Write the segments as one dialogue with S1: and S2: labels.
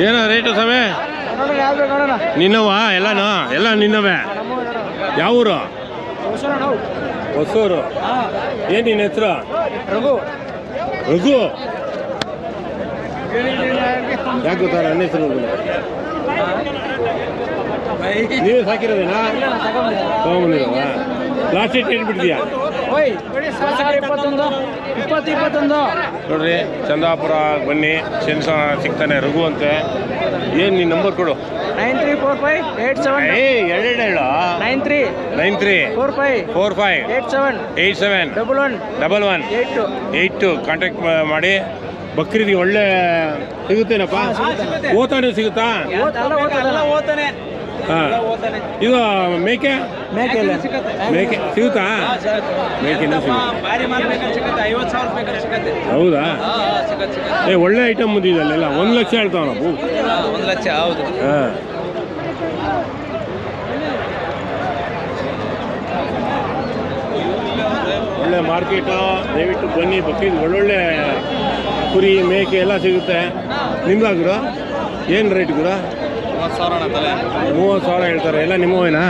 S1: ಏನೋ ರೇಟು ಸಮಯ ನಿನ್ನವಾ ಎಲ್ಲನೂ? ಎಲ್ಲ ನಿನ್ನವೇ ಯಾವ ಊರು?
S2: ಹೊಸಣ
S1: ಹೊಸೂರು. ಏನ್ ನಿನ್ನ ಹೆಸರು?
S2: ರಘು.
S1: ರಘು ಯಾಕೆ ಗೊತ್ತಾ ನನ್ನ ಹೆಸರು ನೀವೇ ಸಾಕಿರೋದೇನಾ? ತಗೊಂಬಂದಿರವ? ಲಾಸ್ಟ್
S2: ಓಯ್ ಸಾವಿರ ಇಪ್ಪತ್ತೊಂದು ಇಪ್ಪತ್ತು ಇಪ್ಪತ್ತೊಂದು.
S1: ನೋಡ್ರಿ ಚಂದಾಪುರ ಬನ್ನಿ ಚೆನ್ಸ ಸಿಗ್ತಾನೆ ರಘು ಅಂತೆ ಏನ್ ನಿನ್ನ ನಂಬರ್ ಕೊಡು.
S2: Nine three four five eight seven.
S1: ಏ ಎರಡೆರಡು ಹೇಳು.
S2: Nine three
S1: nine three
S2: four five
S1: four five
S2: eight seven
S1: eight seven
S2: double one
S1: double one
S2: eight two.
S1: Eight two. Contact ಮಾಡಿ. ಬಕ್ರೀದಿಗೆ ಒಳ್ಳೆ ಸಿಗುತ್ತೇನಪ್ಪ? ಓತಾನೆ ಸಿಗುತ್ತಾ?
S2: ಓದ್ತಾನೆ.
S1: ಹಾಂ. ಇದು ಮೇಕೆ?
S2: ಮೇಕೆ ಇಲ್ಲ
S1: ಮೇಕೆ ಸಿಗುತ್ತಾ? ಮೇಕೆನೂ ಸಿಗುತ್ತೆ. ಹೌದಾ? ಏ ಒಳ್ಳೆ ಐಟಮ್ ಬಂದಿದೆ ಅಲ್ಲೆಲ್ಲ ಒಂದು ಲಕ್ಷ ಹೇಳ್ತಾವನಪ್ಪ
S2: ಒಂದು ಲಕ್ಷ ಹೌದು.
S1: ಹಾಂ. ಒಳ್ಳೆ ಮಾರ್ಕೆಟು ದಯವಿಟ್ಟು ಬನ್ನಿ. ಬಕ್ಕಿದ್ ಒಳ್ಳೊಳ್ಳೆ ಕುರಿ ಮೇಕೆ ಎಲ್ಲ ಸಿಗುತ್ತೆ. ನಿಮ್ದಾಗ ಏನು ರೇಟ್ ಗುರು
S2: ಮೂವತ್ತು ಸಾವಿರ ಅಣ್ಣ ತಲೆ.
S1: ಮೂವತ್ತು ಸಾವಿರ ಹೇಳ್ತಾರೆ. ಎಲ್ಲ ನಿಮ್ಮವೇನಾ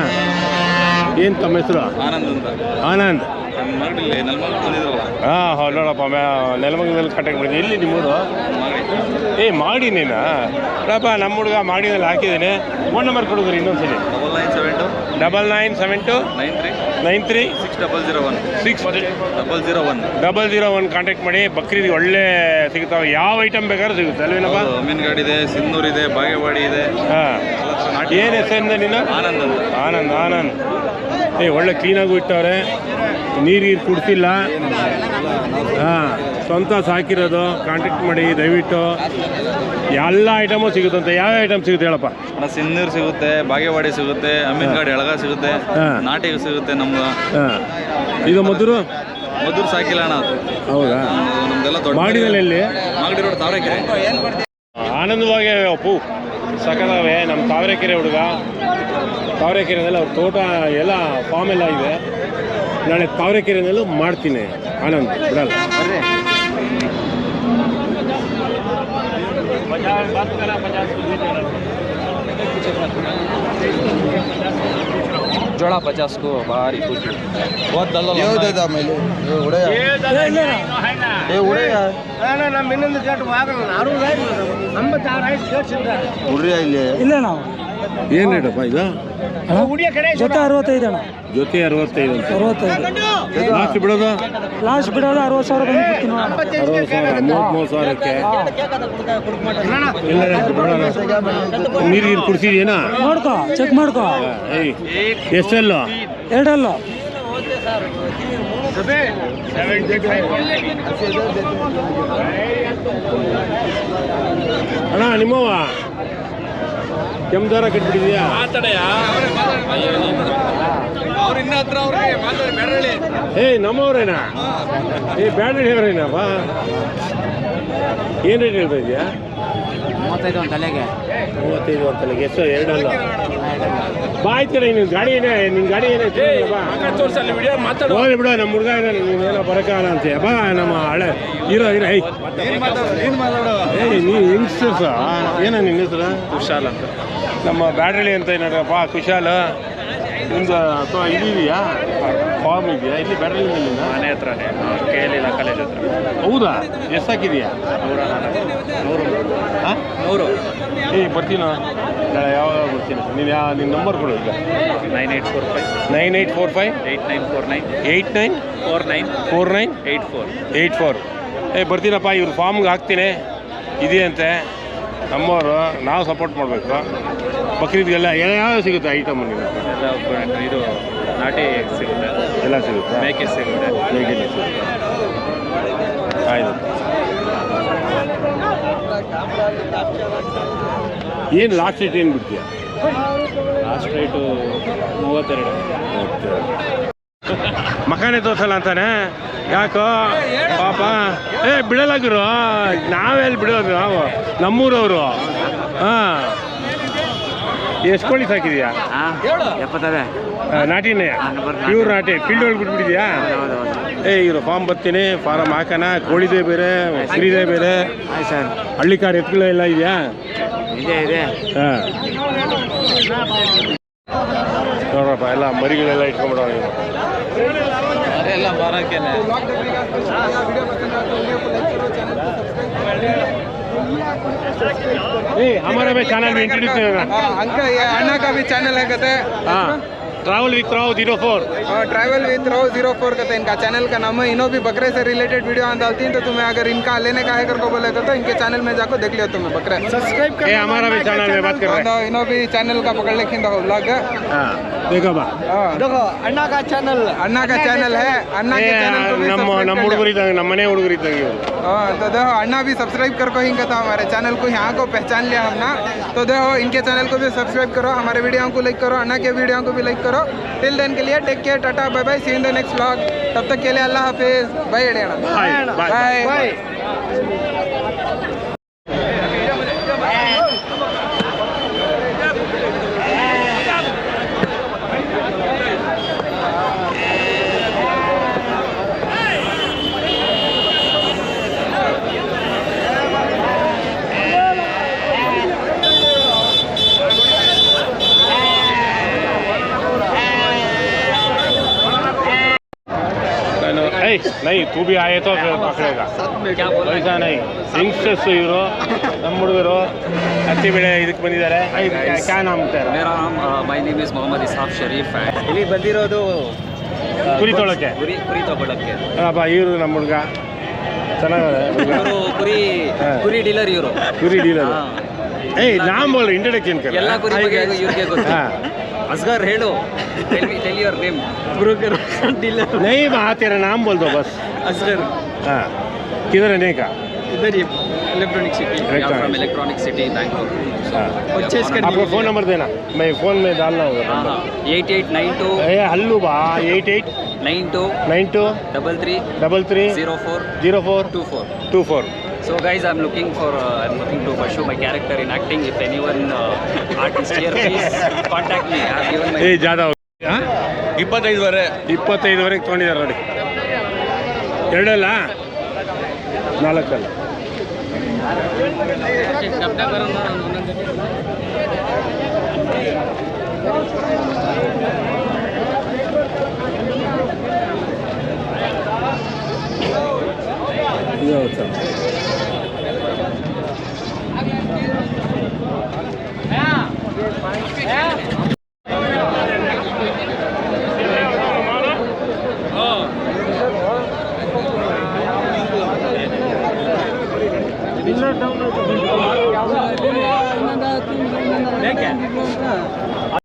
S1: ಏನು ತಮ್ಮ ಹೆಸರು?
S2: ಆನಂದ್ ಅಂತ.
S1: ಆನಂದ್.
S2: ಹಾ ಮರಡಿಲ್ಲಿ ನಲ್ಮಲ್ ಬಂದಿದ್ರಲ್ಲ.
S1: ಹಾಂ ನೋಡಪ್ಪ ನೆಲಮಂಗಲದಲ್ಲಿ ಕಾಂಟ್ಯಾಕ್ಟ್ ಇಲ್ಲಿ ನಿಮ್ಮೂರು? ಏ ಮಾಡಿ ನೀನು? ನೋಡಪ್ಪ ನಮ್ಮ ಹುಡುಗ ಮಾಡಿದಲ್ಲಿ ಹಾಕಿದ್ದೀನಿ. ಫೋನ್ ನಂಬರ್ ಕೊಡಿದ್ರಿ ಇನ್ನೊಂದ್ಸಲಿ
S2: double nine seven two
S1: double nine seven two
S2: nine three
S1: nine three
S2: six double zero one
S1: six
S2: double zero one
S1: double zero one contact ಮಾಡಿ ಬಕ್ರೀದ್ ಒಳ್ಳೆ ಸಿಗ್ತಾವೆ. ಯಾವ ಐಟಮ್ ಬೇಕಾದ್ರೂ ಸಿಗುತ್ತೆ ಅಲ್ವೇನಪ್ಪ?
S2: ಅಮೀನ್ಗಾಡ್ ಇದೆ ಸಿಂಧೂರ್ ಇದೆ ಬಾಗೇವಾಡಿ ಇದೆ.
S1: ಹಾಂ. ಏನು ಹೆಸರಿಂದ ನೀನು?
S2: ಆನಂದ್ ಅಂತ.
S1: ಆನಂದ್ ಆನಂದ್. ಏ ಒಳ್ಳೆ ಕ್ಲೀನಾಗೂ ಇಟ್ಟವ್ರೆ. ನೀರು ಗೀರು ಕುಡ್ತಿಲ್ಲ ಹಾಂ. ಸ್ವಂತ ಸಾಕಿರೋದು ಕಾಂಟ್ಯಾಕ್ಟ್ ಮಾಡಿ ದಯವಿಟ್ಟು ಎಲ್ಲ ಐಟಮು ಸಿಗುತ್ತಂತೆ. ಯಾವ ಐಟಮ್ ಸಿಗುತ್ತೆ ಹೇಳಪ್ಪ?
S2: ಅಣ್ಣ ಸಿಂಧೂರ್ ಸಿಗುತ್ತೆ ಬಾಗೇವಾಡಿ ಸಿಗುತ್ತೆ ಅಮೀನ್ಗಾಡ್ ಎಳಗ ಸಿಗುತ್ತೆ
S1: ನಾಟಿ
S2: ನಾಟಿಗೆ ಸಿಗುತ್ತೆ ನಮ್ದು.
S1: ಹಾಂ. ಇದು ಮಧುರು
S2: ಮಧುರ್ ಸಾಕಿಲ್ಲ ಅಣ್ಣ ಅದು.
S1: ಹೌದಾ?
S2: ನಮ್ದೆಲ್ಲ ದೊಡ್ಡ
S1: ಮಾಡಿದಲ್ಲಿ ಎಲ್ಲಿ?
S2: ಮಾಗಡಿ ರೋಡ್ ತಾವರೆಕೆರೆ.
S1: ಆನಂದವಾಗಿ ಅಪ್ಪು ಸಕಲವೇ ನಮ್ಮ ತಾವರೆಕೆರೆ ಹುಡುಗ. ತಾವರೆಕೆರೆನಲ್ಲಿ ಅವ್ರ ತೋಟ ಎಲ್ಲ ಫಾರ್ಮ್ ಎಲ್ಲ ಇದೆ. ನಾಳೆ ತಾವರೆಕೆರೆನಲ್ಲೂ ಮಾಡ್ತೀನಿ. ಆನಂದ್ ಬಿಡಲ್ಲ.
S2: ಜೋಳ ಪಚಾಸ್ಕು ಭಾರಿ ಖುಷಿ ನಮ್ಮ ಇನ್ನೊಂದು ಗೇಟ್ ಆಗಲ್ಲ ಇಲ್ಲ ನಾವು
S1: ಏನು ರೇಟಪ್ಪ ಇದು
S2: ಜೊತೆ ಅರವತ್ತೈದು ಅಣ್ಣ.
S1: ಜೊತೆ ಅರವತ್ತೈದು ಅಂತ.
S2: ಅರವತ್ತೈದು.
S1: ಲಾಸ್ಟ್ ಬಿಡೋದು?
S2: ಲಾಸ್ಟ್ ಬಿಡೋದು ಅರವತ್ತು ಸಾವಿರ ಬಂದು ಬಿಡ್ತೀನಿ
S1: ಅರವತ್ತು ಸಾವಿರ ಮೂವತ್ತ್ಮೂರು ಸಾವಿರಕ್ಕೆ? ಇಲ್ಲ ನೀರು ಗೀರು ಕುಡಿಸಿದ್ಯೇನಾ?
S2: ನೋಡ್ಕೋ ಚೆಕ್ ಮಾಡ್ಕೋ.
S1: ಏಯ್ ಎಷ್ಟೆಲ್ಲ?
S2: ಎರಡಲ್ಲ.
S1: ಅಣ್ಣ ನಿಮ್ಮವ ಕೆಮ್ದಾರ ಕಟ್ಬಿಟ್ಟಿದ್ಯಾ?
S2: ಅವ್ರ ಇನ್ನ ಹತ್ರ ಅವ್ರಿಗೆ ಮಾತಾಡಿ ಬೇಡಳಿ
S1: ಏ ನಮ್ಮವ್ರೇನಾ? ಏ ಹೇಳ್ರೇನಪ್ಪ ಏನು ರೇಟ್ ಹೇಳ್ತಾ ಇದೆಯಾ?
S2: ಮೂವತ್ತೈದು ಒಂದು ತಲೆಗೆ.
S1: ಮೂವತ್ತೈದು ಅಂತಲ್ಲ ಎಷ್ಟು ಎರಡಲ್ಲ. ಬಾ ಕಡೆ ನಿನ್ನ ಗಾಡಿ ಏನೇ ನಿನ್ನ ಗಾಡಿ ಏನೈತೆ ಬಾ. ಹೋಗ್ಲಿ ಬಿಡು ನಮ್ಮ ಹುಡುಗ ಏನ ನೀನೇನೋ ಬರೋಕ್ಕಾಗಲ್ಲ ಅಂತೀಯ ಬಾ ನಮ್ಮ ಹಳೆ ಹೀರೋ ಹೀರೋ ಐ
S2: ಏನ್ ಮಾತಾಡೋ
S1: ಏಯ್ ನೀ ಯಂಗ್ಸ್ಟರ್ಸ ಏನ ನಿನ್ನ ಹೆಸರು?
S2: ಕುಶಾಲ್ ಅಂತ.
S1: ನಮ್ಮ ಬ್ಯಾಡ್ರಳ್ಳಿ ಅಂತ ಏನಾರಪ್ಪ ಕುಶಾಲ್. ನಿಮ್ದು ಅಥವಾ ಇದೆಯಾ? ಫಾರ್ಮ್ ಇದೆಯಾ? ಇಲ್ಲಿ ಬ್ಯಾಡ್ರಳ್ಳಿ
S2: ಮನೆ ಹತ್ರನೇ. ಕೇಳಿಲ್ಲ ಕಾಲೇಜ್ ಹತ್ರ.
S1: ಹೌದಾ? ಎಷ್ಟು ಹಾಕಿದೆಯಾ?
S2: ನೂರು
S1: ಹಾಂ?
S2: ನೂರು
S1: ಏ ಬರ್ತೀನೋ? ನಾಳೆ ಯಾವಾಗ ಬರ್ತೀನಿ? ನೀನು ಯಾವ ನಿನ್ನ ನಂಬರ್ ಕೊಡು ಈಗ.
S2: Nine eight four five.
S1: Nine eight four five.
S2: Eight nine four nine.
S1: Eight nine.
S2: Four nine.
S1: Four nine.
S2: Eight four.
S1: Eight four. ಏ ಬರ್ತೀನಪ್ಪ ಇವ್ರ ಫಾರ್ಮ್ಗೆ ಹಾಕ್ತೀನಿ. ಇದೆಯಂತೆ. ನಮ್ಮವರು ನಾವು ಸಪೋರ್ಟ್ ಮಾಡಬೇಕು. ಬಕ್ರೀದ್ಗೆಲ್ಲ ಯಾವ ಸಿಗುತ್ತೆ ಐಟಮ್
S2: ಎಲ್ಲ ಇದು ನಾಟಿ ಸಿಗುತ್ತೆ.
S1: ಎಲ್ಲ ಸಿಗುತ್ತೆ?
S2: ಮೇಕೆ ಸಿಗುತ್ತೆ.
S1: ಮೇಕೆ ಸಿಗುತ್ತೆ. ಆಯ್ತು. ಏನು ಲಾಸ್ಟ್ ರೇಟ್ ಏನು ಬಿಡ್ತೀಯಾ?
S2: ಲಾಸ್ಟ್ ರೇಟು ಮೂವತ್ತೆರಡು.
S1: ಮಕಾನೆ ತೋರ್ಸಲ್ಲ ಅಂತಾನೆ? ಯಾಕೋ? ಪಾಪ. ಏ ಬಿಡಲಾಗಿರು ನಾವೆಲ್ಲಿ ಬಿಡೋದು ನಾವು? ನಮ್ಮೂರವರು. ಹಾಂ. ಎಷ್ಟು ಕೋಳಿ ಸಾಕಿದ್ಯಾ?
S2: ಎಪ್ಪತ್ತವೆ
S1: ನಾಟಿನೇ? ಪ್ಯೂರ್ ನಾಟಿ. ಫೀಲ್ಡ್ ಒಳಗೆ ಬಿಟ್ಬಿಟ್ಟಿದ್ಯಾ? ಏ ಇವರು ಫಾರ್ಮ್ ಬರ್ತೀನಿ ಫಾರಮ್ ಹಾಕೋಣ ಕೋಳಿದೆ ಬೇರೆ ಕುರಿದೆ ಬೇರೆ.
S2: ಆಯ್ತು ಸರ್.
S1: ಹಳ್ಳಿ ಕಾರ್ ಎತ್ತುಗಳೆಲ್ಲ ಇದೆಯಾ?
S3: ಇದೆ ಇದೆ.
S1: ಹಾಂ. ನೋಡ್ರಪ್ಪ ಎಲ್ಲ ಮರಿಗಳೆಲ್ಲ
S2: ಇಟ್ಕೊಂಡ್ಬಿಡೋಣ ಮಾರಕ್ಕೇನೆ.
S1: ಏ हमारा भी चैनल में इंट्रोड्यूस करना
S4: अंकल ये अन्ना का भी चैनल है कहते
S1: हाँ travel with Rao zero four
S4: हैं travel with Rao zero four कहते हैं इनका चैनल का नाम है इनो भी बकरे से रिलेटेड वीडियो डालती हैं तो तुम्हें अगर इनका लेने का है कर को बोले तो इनके चैनल में जाकर देख लियो तुम्हें बकरे सब्सक्राइब
S1: ये हमारा भी चैनल में बात कर रहे हैं
S4: इनो भी चैनल का पकड़ लेकिन ब्लॉग
S1: हाँ देखो बा
S4: देखो अन्ना का चैनल अन्ना का चैनल है अन्ना
S1: ಏ,
S4: के चैनल को भी
S1: ನಮ್ಮ
S4: subscribe
S1: ನಮ್ಮ
S4: कर
S1: ಹುಡುಗರು
S4: लियो।
S1: ಇದ್ದಂಗೆ ನಮ್ಮ ಮನೆ ಹುಡುಗರು ಇದ್ದಂಗೆ ಇವರು
S4: हाँ, तो देखो अन्ना भी सब्सक्राइब करको ही कहता हमारे चैनल को यहाँ को पहचान लिया हम ना तो देखो इनके चैनल को भी सब्सक्राइब करो हमारे वीडियो को लाइक करो अन्ना के वीडियो को भी लाइक करो। टिल देन के लिए take care tata bye bye see in the next blog तब तक के लिए अल्लाह हाफिज। बाय
S1: bye,
S4: बाय
S1: नहीं नहीं तू भी आए तो फिर पकड़ेगा ವಯಸ್ಸ ನೈ ಯಂಗ್ಸ್ಟರ್ಸ್ ಇವರು ನಮ್ಮ ಹುಡುಗರು ಹತ್ತಿ ಬೆಳೆ ಇದಕ್ಕೆ ಬಂದಿದ್ದಾರೆ ಕ್ಯಾ ನಾಮ್ ಅಂತಾರೆ
S3: ಮೇರಾ my name is Mohammad Ishaq Sharif ಇಲ್ಲಿ ಬಂದಿರೋದು
S1: ಕುರಿ ತೊಳಕ್ಕೆ
S3: ಕುರಿ ಕುರಿ ತಗೊಳಕ್ಕೆ
S1: ಅಪ್ಪ ಇವರು ನಮ್ಮ ಹುಡುಗ ಚೆನ್ನಾಗಿದೆ ಹುಡುಗ.
S3: ಇವರು ಕುರಿ
S1: ಹಾ.
S3: ಕುರಿ ಡೀಲರ್ ಇವರು
S1: ಕುರಿ ಡೀಲರ್ ए नाम बोल
S3: इंट्रोडक्शन करो येला ಹೇಳು tell
S1: me
S3: tell your name ಗುರು ಗುರು ಕಂಟಿಲ್
S1: نہیں ಬಾ तेरा नाम बोल दो बस
S3: ಅಸಗರ್.
S1: ಹಾ. ಕಿದರ ನೇಕಾ? ಇದರಿ ಎಲೆಕ್ಟ್ರಾನಿಕ್ಸ್ ಸಿಟಿ ಆಪ್
S3: ನಮ್ಮ ಎಲೆಕ್ಟ್ರಾನಿಕ್ಸ್ ಸಿಟಿ ಥ್ಯಾಂಕ್ ಯು ಆಪ್ಕೋ
S1: ಫೋನ್ ನಂಬರ್ دینا ਮੈਂ ಫೋನ್
S3: ಮೇ ಡಾಲನಾ
S1: ಹೋಗಾ ಹಾ
S3: 8892 ಏ
S1: ಹಲ್ಲೂ ಬಾ.
S3: 8892 92
S1: 33 33
S3: 04 04
S1: 24 24
S3: So guys, I'm looking for uh, I'm looking to pursue my character in acting. If anyone uh, artist here, please contact me. I've given my
S1: ಏ ಹಾಂ
S2: ಇಪ್ಪತ್ತೈದುವರೆ
S1: ಇಪ್ಪತ್ತೈದುವರೆಗೆ ತೊಗೊಂಡಿದ್ದಾರೆ ನೋಡಿ ಎರಡಲ್ಲ ನಾಲ್ಕಲ್ಲ ಇದು